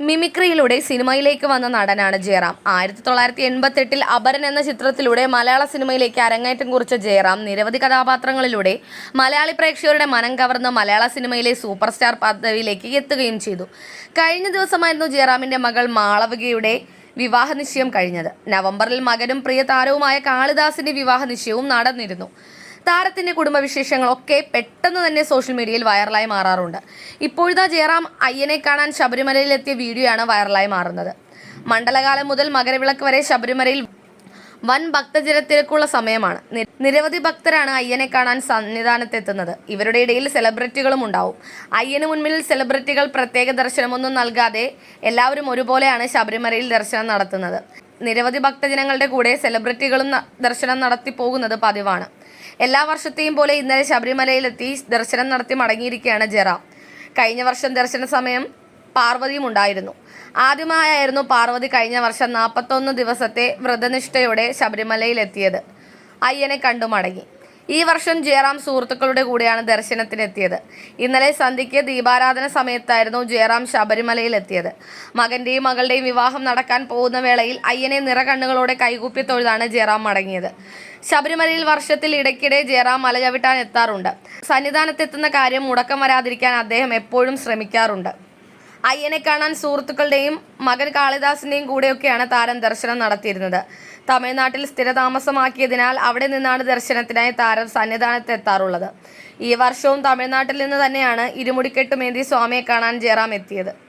മിമിക്രിയിലൂടെ സിനിമയിലേക്ക് വന്ന നടനാണ് ജയറാം. ആയിരത്തി തൊള്ളായിരത്തി എൺപത്തെട്ടിൽ അപരൻ എന്ന ചിത്രത്തിലൂടെ മലയാള സിനിമയിലേക്ക് അരങ്ങേറ്റം കുറിച്ച ജയറാം നിരവധി കഥാപാത്രങ്ങളിലൂടെ മലയാളി പ്രേക്ഷകരുടെ മനം കവർന്ന മലയാള സിനിമയിലെ സൂപ്പർ സ്റ്റാർ പദവിയിലേക്ക് എത്തുകയും ചെയ്തു. കഴിഞ്ഞ ദിവസമായിരുന്നു ജയറാമിന്റെ മകൾ മാളവികയുടെ വിവാഹ നിശ്ചയം കഴിഞ്ഞത്. നവംബറിൽ മകനും പ്രിയ താരവുമായ കാളിദാസിന്റെ വിവാഹ നിശ്ചയവും നടന്നിരുന്നു. താരത്തിന്റെ കുടുംബവിശേഷങ്ങളൊക്കെ പെട്ടെന്ന് തന്നെ സോഷ്യൽ മീഡിയയിൽ വൈറലായി മാറാറുണ്ട്. ഇപ്പോഴത്തെ ജയറാം അയ്യനെ കാണാൻ ശബരിമലയിലെത്തിയ വീഡിയോയാണ് വൈറലായി മാറുന്നത്. മണ്ഡലകാലം മുതൽ മകരവിളക്ക് വരെ ശബരിമലയിൽ വൻ ഭക്തജനത്തിരക്കുള്ള സമയമാണ്. നിരവധി ഭക്തരാണ് അയ്യനെ കാണാൻ സന്നിധാനത്തെത്തുന്നത്. ഇവരുടെ ഇടയിൽ സെലിബ്രിറ്റികളും ഉണ്ടാവും. അയ്യന് മുൻപിൽ സെലിബ്രിറ്റികൾ പ്രത്യേക ദർശനമൊന്നും നൽകാതെ എല്ലാവരും ഒരുപോലെയാണ് ശബരിമലയിൽ ദർശനം നടത്തുന്നത്. നിരവധി ഭക്തജനങ്ങളുടെ കൂടെ സെലിബ്രിറ്റികളും ദർശനം നടത്തി പോകുന്നത് പതിവാണ്. എല്ലാ വർഷത്തെയും പോലെ ഇന്നലെ ശബരിമലയിലെത്തി ദർശനം നടത്തി മടങ്ങിയിരിക്കുകയാണ് ജെറ. കഴിഞ്ഞ വർഷം ദർശന സമയം പാർവതിയും ഉണ്ടായിരുന്നു. ആദ്യമായായിരുന്നു പാർവതി കഴിഞ്ഞ വർഷം നാൽപ്പത്തൊന്ന് ദിവസത്തെ വ്രതനിഷ്ഠയോടെ ശബരിമലയിലെത്തിയത്. അയ്യനെ കണ്ടു മടങ്ങി. ഈ വർഷം ജയറാം സുഹൃത്തുക്കളുടെ കൂടെയാണ് ദർശനത്തിനെത്തിയത്. ഇന്നലെ സന്ധ്യയ്ക്ക് ദീപാരാധന സമയത്തായിരുന്നു ജയറാം ശബരിമലയിൽ എത്തിയത്. മകന്റെയും മകളുടെയും വിവാഹം നടക്കാൻ പോകുന്ന വേളയിൽ അയ്യനെ നിറകണ്ണുകളോടെ കൈകൂപ്പി തൊഴുതാണ് ജയറാം മടങ്ങിയത്. ശബരിമലയിൽ വർഷത്തിൽ ഇടയ്ക്കിടെ ജയറാം മല ചവിട്ടാൻ എത്താറുണ്ട്. സന്നിധാനത്തെത്തുന്ന കാര്യം മുടക്കം വരാതിരിക്കാൻ അദ്ദേഹം എപ്പോഴും ശ്രമിക്കാറുണ്ട്. അയ്യനെ കാണാൻ സുഹൃത്തുക്കളുടെയും മകൻ കാളിദാസിന്റെയും കൂടെയൊക്കെയാണ് താരം ദർശനം നടത്തിയിരുന്നത്. തമിഴ്നാട്ടിൽ സ്ഥിരതാമസമാക്കിയതിനാൽ അവിടെ നിന്നാണ് ദർശനത്തിനായി താരം സന്നിധാനത്ത് എത്താറുള്ളത്. ഈ വർഷവും തമിഴ്നാട്ടിൽ നിന്ന് തന്നെയാണ് ഇരുമുടിക്കെട്ടുമേന്തി സ്വാമിയെ കാണാൻ ജയറാം എത്തിയത്.